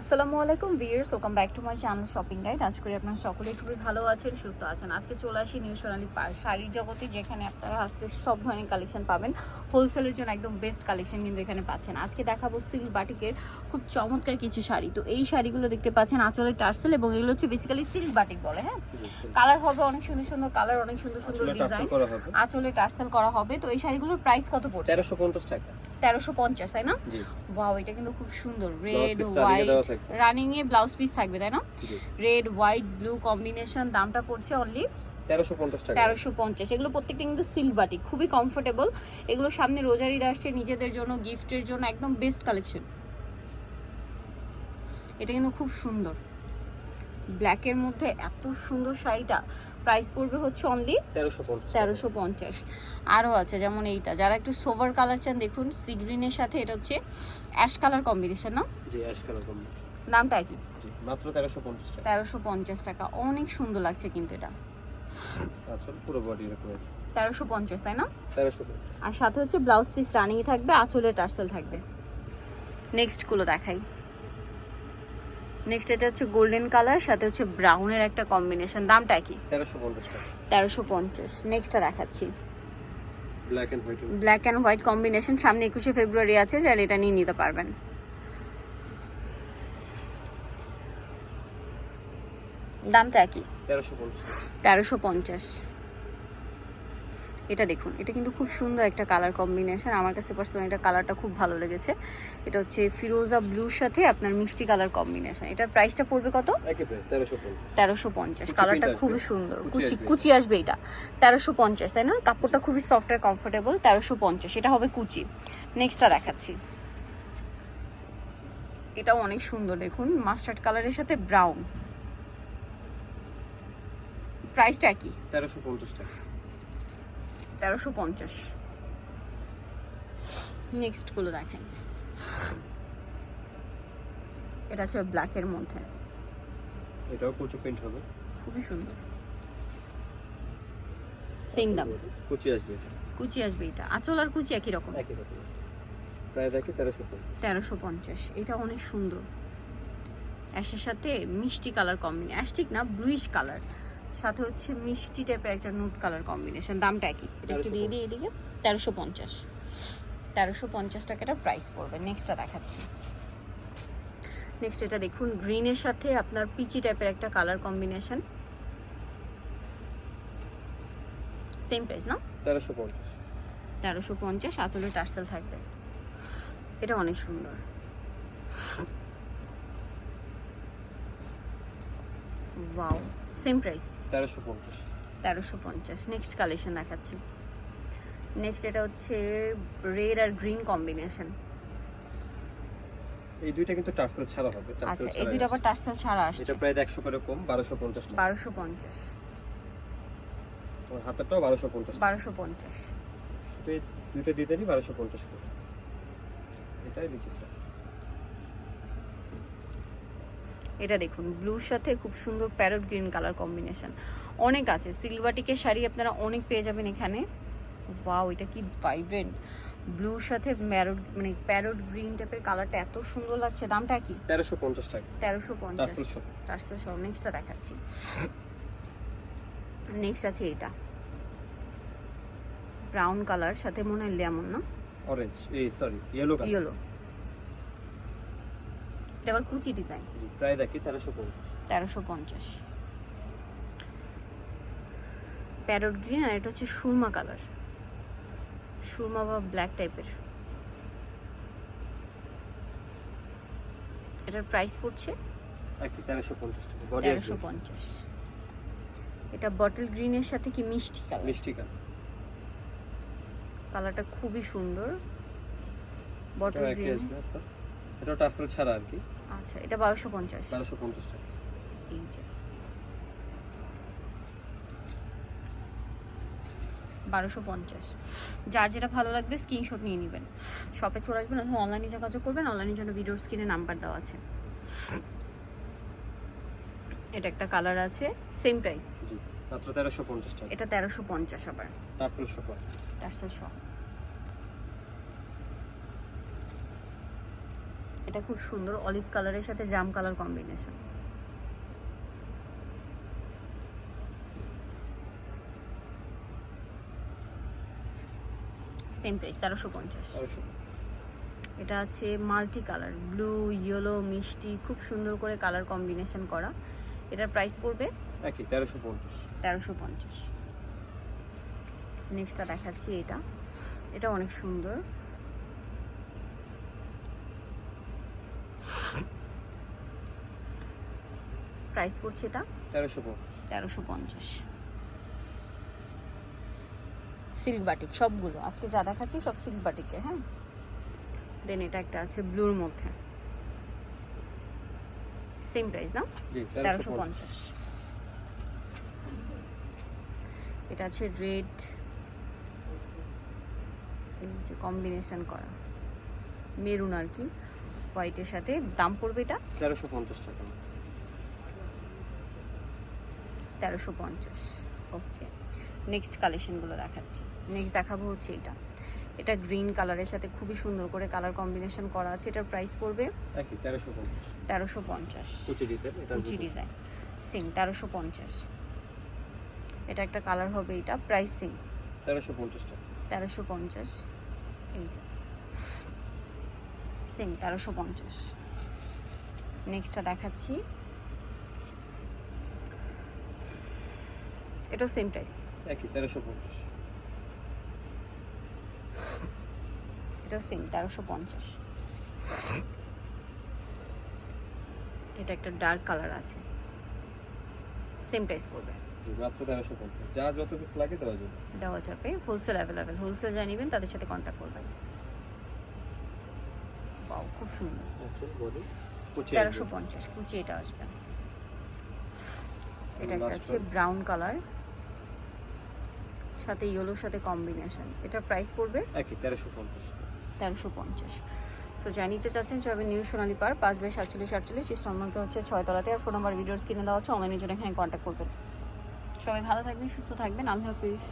আসসালামু আলাইকুম viewers welcome back to my channel shopping guide. আজ করি আপনারা সকলেই খুবই ভালো আছেন সুস্থ আছেন। আজকে চলে আসি নিউ সোনালী পার শাড়ির জগতে যেখানে আপনারা আজকে সব ধরনের কালেকশন পাবেন। হোলসেলের জন্য একদম বেস্ট কালেকশন কিন্তু এখানে পাচ্ছেন। আজকে দেখাবো সিল্ক বাটিকের খুব চমৎকার কিছু শাড়ি। তো এই শাড়িগুলো দেখতে পাচ্ছেন আঁচলের টার্সেল এবং এগুলো হচ্ছে বেসিক্যালি সিল্ক বাটিক বলে হ্যাঁ? কালার হবে অনেক সুন্দর সুন্দর কালার অনেক সুন্দর সুন্দর ডিজাইন টার্সেল করা হবে। আঁচলে টার্সেল করা হবে। তো এই শাড়িগুলোর প্রাইস কত পড়ছে? তেরোশো পঞ্চাশ টাকা। তেরোশো পঞ্চাশ তাই না? ওয়াও এটা কিন্তু খুব সুন্দর। রেড হোয়াইট রানিং এ ব্লাউজ পিস থাকবে। তাই না? রেড হোয়াইট ব্লু কম্বিনেশন দামটা পড়ছে অনলি তেরোশো পঞ্চাশ এগুলো প্রত্যেকটা কিন্তু সিল্ক খুবই কমফোর্টেবল এগুলো সামনে রোজার ঈদ আসছে নিজেদের জন্য গিফটের জন্য একদম বেস্ট কালেকশন এটা কিন্তু খুব সুন্দর। ব্ল্যাকের মধ্যে এত সুন্দর শাড়িটা। প্রাইস পড়বে হচ্ছে অনলি তেরোশো পঞ্চাশ। আরও আছে যেমন এইটা। যারা একটু সোভার কালার চান দেখুন সি গ্রিনের সাথে এটা হচ্ছে অ্যাশ কালার কম্বিনেশন না? দামটা কি? মাত্র তেরোশো পঞ্চাশ টাকা। অনেক সুন্দর লাগছে কিন্তু এটা। আচ্ছা পুরো বডি এরকম তেরোশো পঞ্চাশ তাই না? আর সাথে হচ্ছে ব্লাউজ পিস রানিং থাকবে আঁচলের টার্সেল থাকবে। নেক্সটগুলো দেখাই। নেক্সট এটা হচ্ছে গোল্ডেন কালার সাথে হচ্ছে ব্রাউনের একটা কম্বিনেশন দামটা কি? তেরোশো পঞ্চাশ তেরোশো পঞ্চাশ। নেক্সটটা দেখাচ্ছি। Black and white black and white combination সামনে একুশে ফেব্রুয়ারি আছে চাইলে এটা নিয়ে নিতে পারবেন। দামটা কি? তেরোশো পঞ্চাশ। এটা দেখুন এটা কিন্তু খুব সুন্দর একটা কালার কম্বিনেশন আমার কাছে পার্সোনালি এটা কালারটা খুব ভালো লেগেছে। এটা হচ্ছে ফিরোজা ব্লুর সাথে আপনার মিষ্টি কালার কম্বিনেশন এটার প্রাইসটা পড়বে কত? তেরোশো পঞ্চাশ। কালারটা খুবই সুন্দর। কুচি কুচি আসবে। কুচি আসবে এটা। তেরোশো পঞ্চাশ তাই না? কাপড়টা খুবই সফট আর কমফোর্টেবল তেরোশো পঞ্চাশ। এটা হবে কুচি। নেক্সটটা দেখাচ্ছি। এটাও অনেক সুন্দর দেখুন। মাস্টার্ড কালারের সাথে ব্রাউন প্রাইসটা কি তেরোশো পঞ্চাশ টাকা। তেরোশো পঞ্চাশ। নেক্সটগুলো দেখেন। এটা হচ্ছে ব্ল্যাকের মধ্যে। এটাও কুচু প্রিন্ট হবে। খুবই সুন্দর। সেম দাম। কুচি আসবে কুচি আসবে এটা। আঁচল আর কুচি একই রকম। একই রকম। প্রাইস একই তেরোশো পঞ্চাশ। তেরোশো পঞ্চাশ। এটা অনেক সুন্দর। অ্যাশের সাথে মিষ্টি কালার কম্বিনে অ্যাশ ঠিক না ব্লুইশ কালার সাথে হচ্ছে মিষ্টি টাইপের একটা নুট কালার কম্বিনেশন দামটা কি এটা একটু দিয়ে দিই এদিকে। তেরোশো পঞ্চাশ। তেরোশো পঞ্চাশ টাকাটা প্রাইস পড়বে। নেক্সটটা দেখাচ্ছি। নেক্সট এটা দেখুন গ্রিনের সাথে আপনার পিচি টাইপের একটা কালার কম্বিনেশন সেম প্রাইস না? তেরোশো পঞ্চাশ। তেরোশো পঞ্চাশ আঁচলে টার্সেল থাকবে। এটা অনেক সুন্দর। ওয়াও সেম প্রাইস তেরোশো পঞ্চাশ। তেরোশো পঞ্চাশ নেক্সট কালেকশন দেখাচ্ছি। নেক্সট এটা হচ্ছে রেড আর গ্রিন কম্বিনেশন এই দুইটা কিন্তু টার্সেল ছাড়া হবে আচ্ছা এই আছে। আবার টার্সেল ছাড়া আসছে। এটা প্রায় একশো করে কম বারোশো পঞ্চাশ টাকা। বারোশো পঞ্চাশ। আমার হাতেরটাও বারোশো পঞ্চাশ বারোশো পঞ্চাশ। শুধু দুইটা ডিজাইনই বারোশো পঞ্চাশ করে। এটাই দিচ্ছি স্যার এটা দেখুন ব্লুর সাথে খুব সুন্দর প্যারট গ্রিন কালার কম্বিনেশন অনেক আছে সিলভাটিকের শাড়ি আপনারা অনেক পেয়ে যাবেন এখানে। ওয়াও এটা কি ভাইব্রেন্ট ব্লুর সাথে ম্যারোট মানে প্যারট গ্রিন টাইপের কালারটা এত সুন্দর লাগছে দামটা কি? তেরোশো পঞ্চাশ টাকা। তেরোশো পঞ্চাশ। টার্সেল নেক্সটটা দেখাচ্ছি। নেক্সট আছে এটা। ব্রাউন কালার সাথে মনে হয় লেমন না? অরেঞ্জ এই সরি ইয়েলো ইয়েলো এটা আবার কুচি ডিজাইন প্রায় দেখি তেরোশো পঞ্চাশ। তেরোশো পঞ্চাশ। প্যারট গ্রিন আর এটা হচ্ছে সুরমা কালার সুরমা বা ব্ল্যাক টাইপের এটার প্রাইস পড়ছে তেরোশো পঞ্চাশ এটা বটল গ্রিনের সাথে কি মিষ্টি কালার মিষ্টি কালার কালারটা খুবই সুন্দর। বটল গ্রিন আপনার টার্সেল ছাড়া আর কি। আচ্ছা এটা বারোশো পঞ্চাশ। বারোশো পঞ্চাশ টাকা। এই যে। বারোশো পঞ্চাশ। যার যেটা ভালো লাগবে স্ক্রিনশট নিয়ে নেবেন। শপে চলে আসবেন অথবা অনলাইনে যোগাযোগ করবেন অনলাইনের জন্য ভিডিওর স্ক্রিনে নাম্বার দেওয়া আছে। এটা একটা কালার আছে সেম প্রাইস জি মাত্র তেরোশো পঞ্চাশ টাকা। এটা তেরোশো পঞ্চাশ আবার। টার্সেল সহ টার্সেল সহ এটা খুব সুন্দর অলিভ কালারের সাথে জাম কালার কম্বিনেশন সেম প্রাইস তেরোশো পঞ্চাশ। এটা আছে মাল্টি কালার ব্লু ইয়েলো মিষ্টি খুব সুন্দর করে কালার কম্বিনেশন করা। এটার প্রাইস পড়বে একই তেরোশো পঞ্চাশ। তেরোশো পঞ্চাশ। নেক্সটটা দেখাচ্ছি এটা। এটা অনেক সুন্দর। প্রাইস পড়ছে এটা? তেরোশো তেরোশো পঞ্চাশ। সিল্ক বাটিক সবগুলো। আজকে যা দেখাচ্ছি সব সিল্ক বাটিকের হ্যাঁ? দেন এটা একটা আছে ব্লুর মধ্যে। সেম প্রাইস না? তেরোশো পঞ্চাশ। এটা আছে রেড। এই যে কম্বিনেশন করা। মেরুন আর কি। হোয়াইটের সাথে দাম পড়বে এটা? তেরোশো পঞ্চাশ টাকা। তেরোশো পঞ্চাশ। ওকে নেক্সট কালেকশনগুলো দেখাচ্ছি। নেক্সট দেখাবো হচ্ছে এটা। এটা গ্রিন কালারের সাথে খুবই সুন্দর করে কালার কম্বিনেশন করা আছে। এটার প্রাইস পড়বে তেরোশো পঞ্চাশ। কুচি ডিজাইন সেম তেরোশো পঞ্চাশ। এটা একটা কালার হবে এটা প্রাইস সেম তেরোশো পঞ্চাশ তেরোশো পঞ্চাশ। এই যে। সেম তেরোশো পঞ্চাশ। নেক্সটটা দেখাচ্ছি। এটাও সেম প্রাইস একই তেরোশো পঞ্চাশ। এটাও সেম তেরোশো পঞ্চাশ। এটা একটা ডার্ক কালার আছে। সেম প্রাইস পড়বে। জি মাত্র তেরোশো পঞ্চাশ। যার যত পিস লাগে দেওয়া যাবে। দেওয়া যাবে হোলসেল অ্যাভেলেবেল হোলসেল যা নেবেন তাদের সাথে কন্ট্যাক্ট করবেন। বাও খুব সুন্দর। আচ্ছা বলি তেরোশো পঞ্চাশ কুচি এটা আসবে। এটা একটা আছে ব্রাউন কালার সাথে ইয়েলোর সাথে কম্বিনেশন এটার প্রাইস পড়বে একই তেরোশো পঞ্চাশ। তেরোশো পঞ্চাশ। সো যা নিতে চাচ্ছেন সবাই নিউ সোনালী পার পাঁচ বাই সাতচল্লিশ আটচল্লিশ এই সম্বন্ধে হচ্ছে ছয়তলাতে। আর ফোন নাম্বার ভিডিওস কিনে দেওয়া হচ্ছে অনলাইনের জন্য এখানে কন্ট্যাক্ট করবেন। সবাই ভালো থাকবেন সুস্থ থাকবেন। আল্লাহ হাফিজ।